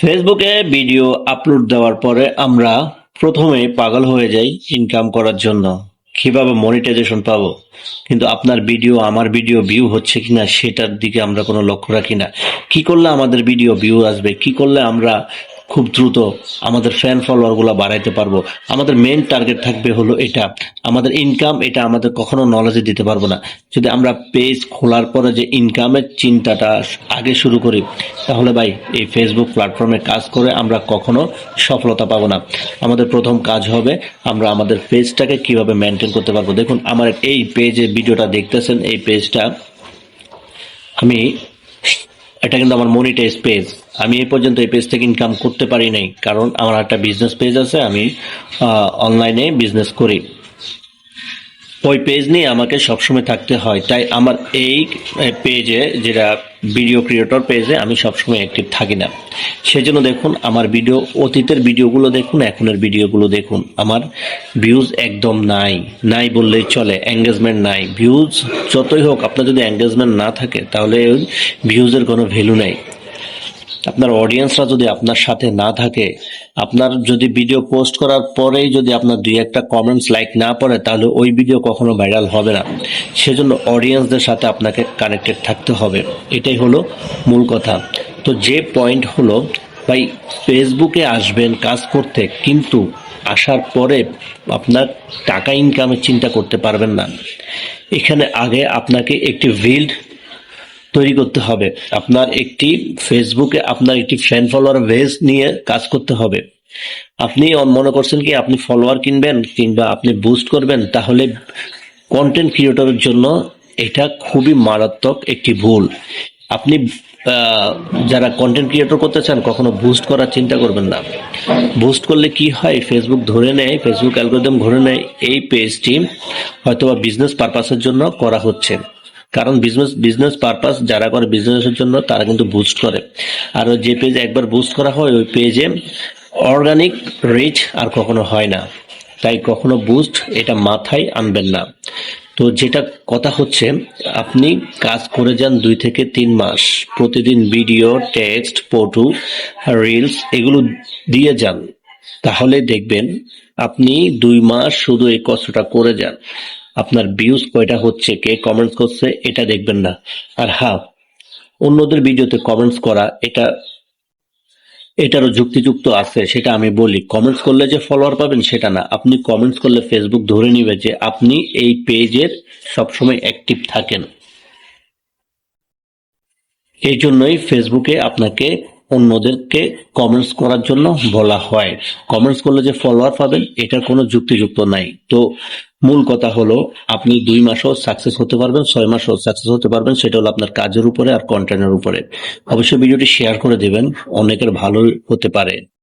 ফেসবুকে video upload দেওয়ার পরে আমরা প্রথমে পাগল হয়ে যাই ইনকাম করার জন্য। কীভাবে মনিটাইজেশন পাবো? কিন্তু আপনার ভিডিও, আমার ভিডিও ভিউ হচ্ছে কিনা সেটার দিকে আমরা কোনো লক্ষ্য রাখি না। কি করলে আমাদের ভিডিও ভিউ আসবে? কি করলে আমরা খুব দ্রুত আমাদের ফ্যান ফলোয়ারগুলা বাড়াইতে পারব। আমাদের মেন টার্গেট থাকবে হলো এটা। আমাদের ইনকাম এটা আমাদের কখনো নলেজে দিতে পারব না। যদি আমরা পেজ খোলার পরে যে ইনকামের চিন্তাটা আগে শুরু করি, তাহলে ভাই, এই ফেসবুক প্ল্যাটফর্মে কাজ করে আমরা কখনো সফলতা পাবো না। আমাদের প্রথম কাজ হবে আমরা আমাদের পেজটাকে কীভাবে মেনটেন করতে পারব। দেখুন, আমার এই পেজে ভিডিওটা দেখতেছেন, এই পেজটা আমি, এটা কিন্তু আমার মনিটাইজ পেজ আমি এই পর্যন্ত এই পেজ থেকে ইনকাম করতে পারি নাই, কারণ আমার একটা বিজনেস পেজ আছে, আমি অনলাইনে বিজনেস করি। ওই পেজ নিয়ে আমাকে সবসময় থাকতে হয়, তাই আমার এই পেজে যেটা ভিডিও ক্রিয়েটর পেজে আমি সবসময় অ্যাক্টিভ থাকি না। সেজন্য দেখুন, আমার ভিডিও অতীতের ভিডিওগুলো দেখুন, এখনের ভিডিওগুলো দেখুন, আমার ভিউজ একদম নাই। নাই বললেই চলে এঙ্গেজমেন্ট নাই। ভিউজ যতই হোক, আপনার যদি এঙ্গেজমেন্ট না থাকে, তাহলে ভিউজের কোনো ভ্যালু নেই। আপনার অডিয়েন্সরা যদি আপনার সাথে না থাকে, আপনার যদি ভিডিও পোস্ট করার পরেই যদি আপনার দুই একটা কমেন্টস লাইক না পড়ে, তাহলে ওই ভিডিও কখনো ভাইরাল হবে না। সেজন্য অডিয়েন্সদের সাথে আপনাকে কানেক্টেড থাকতে হবে। এটাই হলো মূল কথা। তো যে পয়েন্ট হলো, ভাই ফেসবুকে আসবেন, কাজ করতে, কিন্তু আসার পরে আপনার টাকা ইনকামের চিন্তা করতে পারবেন না। এখানে আগে আপনাকে একটি ভিল্ড তৈরি করতে হবে। আপনার একটি ফেসবুকে আপনার একটি ফ্যান ফলোয়ার বেস নিয়ে কাজ করতে হবে। আপনি মনে করছেন কি আপনি ফলোয়ার কিনবেন কিংবা আপনি বুস্ট করবেন, তাহলে কন্টেন্ট ক্রিয়েটরের জন্য এটা খুবই মারাত্মক একটি ভুল। আপনি যারা কন্টেন্ট ক্রিয়েটর করতে চান, কখনো বুস্ট করার চিন্তা করবেন না। বুস্ট করলে কি হয়? ফেসবুক ধরে নেয় ফেসবুক অ্যালগোরিদম ধরে নেয়, এই পেজটি হয়তোবা বিজনেস পারপাসের জন্য করা হচ্ছে। কারণ বিজনেস বিজনেস পারপাস যারা করে বিজনেসের জন্য তারা কিন্তু বুস্ট করে। আর যে পেজে একবার বুস্ট করা হয়, ওই পেজে অর্গানিক রিচ আর কখনো হয় না। তাই কখনো বুস্ট এটা মাথায় আনবেন না। তো যেটা কথা হচ্ছে, আপনি কাজ করে যান দুই থেকে তিন মাস, প্রতিদিন ভিডিও টেক্সট ফটো রিলস এগুলো দিয়ে যান। তাহলে দেখবেন আপনি দুই মাস শুধু এই কষ্টটা করে যান। আপনার ভিউজ কয়টা হচ্ছে, কে কমেন্টস করছে, এটা দেখবেন না। আর হ্যাঁ অন্যদের ভিডিওতে কমেন্টস করা, এটা, এটারও যুক্তিযুক্ত আছে, সেটা আমি বলি। কমেন্টস করলে যে ফলোয়ার পাবেন, সেটা না। আপনি কমেন্টস করলে ফেসবুক ধরে নিবে যে আপনি এই পেজের সবসময় অ্যাক্টিভ থাকেন। এই জন্যই ফেসবুকে আপনাকে অন্যদেরকে কমেন্টস করার জন্য বলা হয়। কমেন্টস করলে যে ফলোয়ার পাবেন, এটার কোনো যুক্তিযুক্ত নাই। তো মূল কথা হলো, আপনি দুই মাসও সাকসেস হতে পারবেন, ছয় মাসও সাকসেস হতে পারবেন, সেটা হলো আপনার কাজের উপরে আর কন্টেন্টের উপরে। অবশ্যই ভিডিওটি শেয়ার করে দেবেন, অনেকের ভালো হতে পারে।